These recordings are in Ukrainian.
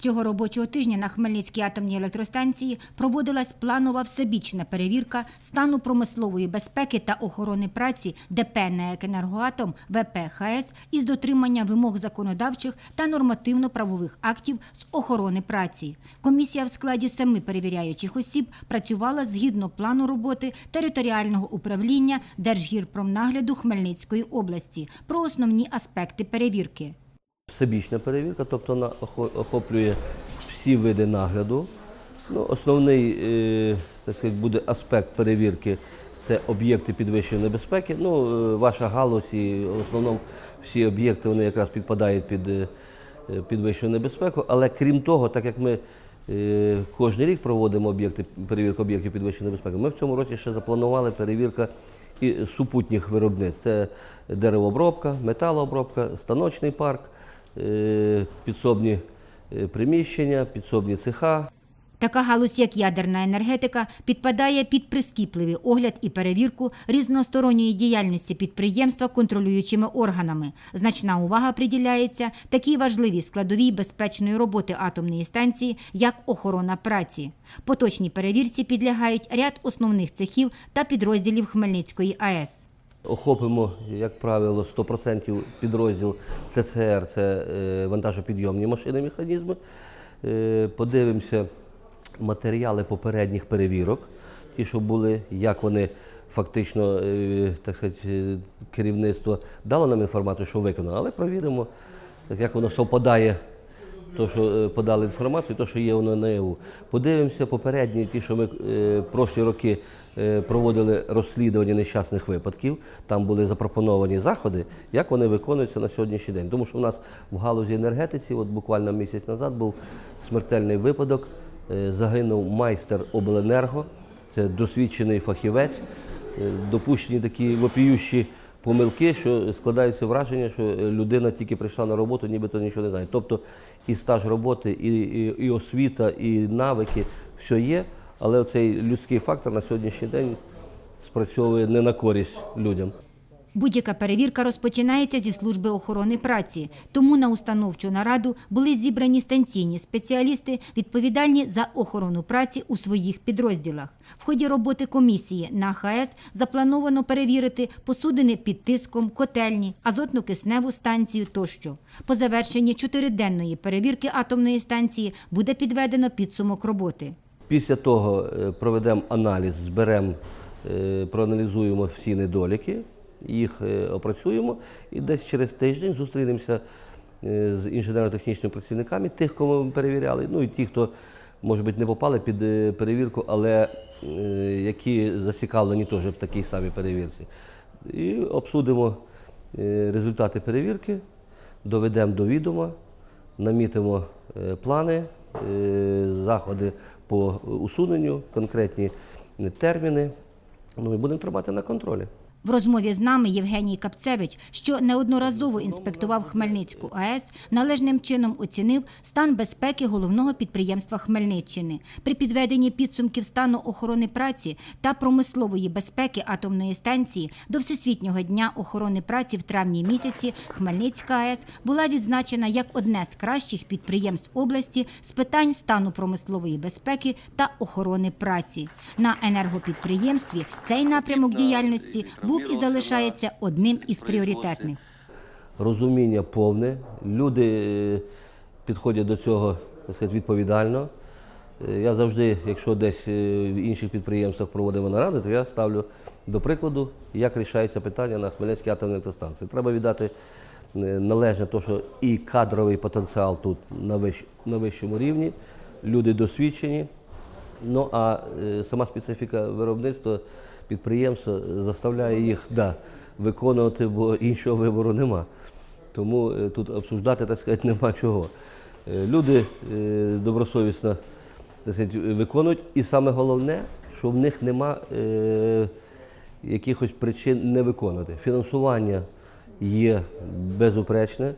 Цього робочого тижня на Хмельницькій атомній електростанції проводилась планова всебічна перевірка стану промислової безпеки та охорони праці ДП «НЕК Енергоатом» ВП ХС із дотримання вимог законодавчих та нормативно-правових актів з охорони праці. Комісія в складі семи перевіряючих осіб працювала згідно плану роботи територіального управління Держгірпромнагляду Хмельницької області про основні аспекти перевірки. Всебічна перевірка, тобто вона охоплює всі види нагляду. Ну, основний е, так сказати, буде аспект перевірки це об'єкти підвищеної небезпеки. Ну, е, ваша галузь і в основному всі об'єкти вони якраз підпадають під е, підвищену небезпеку. Але крім того, так як ми кожен рік проводимо об'єкти, перевірку об'єктів підвищеної небезпеки, ми в цьому році ще запланували перевірка і супутніх виробництв. Це деревообробка, металообробка, станочний парк, підсобні е, приміщення, підсобні цеха. Така галузь, як ядерна енергетика, підпадає під прискіпливий огляд і перевірку різносторонньої діяльності підприємства контролюючими органами. Значна увага приділяється такій важливій складовій безпечної роботи атомної станції, як охорона праці. Поточній перевірці підлягають ряд основних цехів та підрозділів Хмельницької АЕС. Охопимо, як правило, 100% підрозділ ЦЦР це е, вантажопідйомні машини, механізми. Е, Подивимося матеріали попередніх перевірок, ті, що були, як вони фактично, е, так сказати, керівництво дало нам інформацію, що виконано, але провіримо, як воно совпадає то, що подали інформацію, то, що є воно наяву. Подивимося попередні, ті, що ми е, прошлі роки проводили розслідування нещасних випадків. Там були запропоновані заходи, як вони виконуються на сьогоднішній день. Тому що в нас в галузі енергетиці, от буквально місяць назад, був смертельний випадок. Е, Загинув майстер обленерго, це досвідчений фахівець. Е, Допущені такі вопіющі помилки, що складається враження, що людина тільки прийшла на роботу, нібито нічого не знає. Тобто і стаж роботи, і, і, і освіта, і навики, все є, але цей людський фактор на сьогоднішній день спрацьовує не на користь людям. Будь-яка перевірка розпочинається зі служби охорони праці. Тому на установчу нараду були зібрані станційні спеціалісти, відповідальні за охорону праці у своїх підрозділах. В ході роботи комісії на ХАЕС заплановано перевірити посудини під тиском, котельні, азотно-кисневу станцію тощо. По завершенні чотириденної перевірки атомної станції буде підведено підсумок роботи. Після того е, проведемо аналіз, зберемо, е, проаналізуємо всі недоліки, їх е, опрацюємо і десь через тиждень зустрінемося з інженерно-технічними працівниками, тих, кого ми перевіряли, ну і ті, хто, може бути, не попали під перевірку, але які зацікавлені теж в такій самій перевірці. І обсудимо результати перевірки, доведемо до відома, намітимо плани, заходи по усуненню, конкретні терміни. Ну і будемо тримати на контролі. В розмові з нами Євгеній Капцевич, що неодноразово інспектував Хмельницьку АЕС, належним чином оцінив стан безпеки головного підприємства Хмельниччини. При підведенні підсумків стану охорони праці та промислової безпеки атомної станції до Всесвітнього дня охорони праці в травні місяці Хмельницька АЕС була відзначена як одне з кращих підприємств області з питань стану промислової безпеки та охорони праці. На енергопідприємстві цей напрямок діяльності був і залишається одним із пріоритетних. Розуміння повне. Люди е, підходять до цього так сказати, відповідально. Е, Я завжди, якщо десь е, в інших підприємствах проводимо наради, то я ставлю до прикладу, як рішається питання на Хмельницькій атомній електростанції. Треба віддати належне те, що і кадровий потенціал тут на, вищ, на вищому рівні, люди досвідчені. Ну а сама специфіка виробництва підприємства заставляє їх да, виконувати, бо іншого вибору нема. Тому е, тут обсуждати, так сказати, нема чого. Е, Люди е, добросовісно так сказати, виконують, і саме головне, що в них нема е, якихось причин не виконувати. Фінансування є безупречне.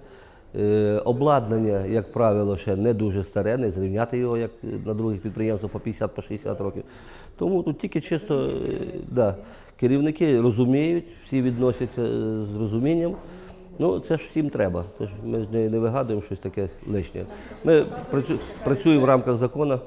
Е, Обладнання, як правило, ще не дуже старе, не зрівняти його, як на других підприємствах по 50-60 років. Тому тут тільки чисто е, да, керівники розуміють, всі відносяться е, з розумінням. Ну, це ж всім треба. Ми ж не, вигадуємо щось таке лишнє. Ми працю- працюємо в рамках закону.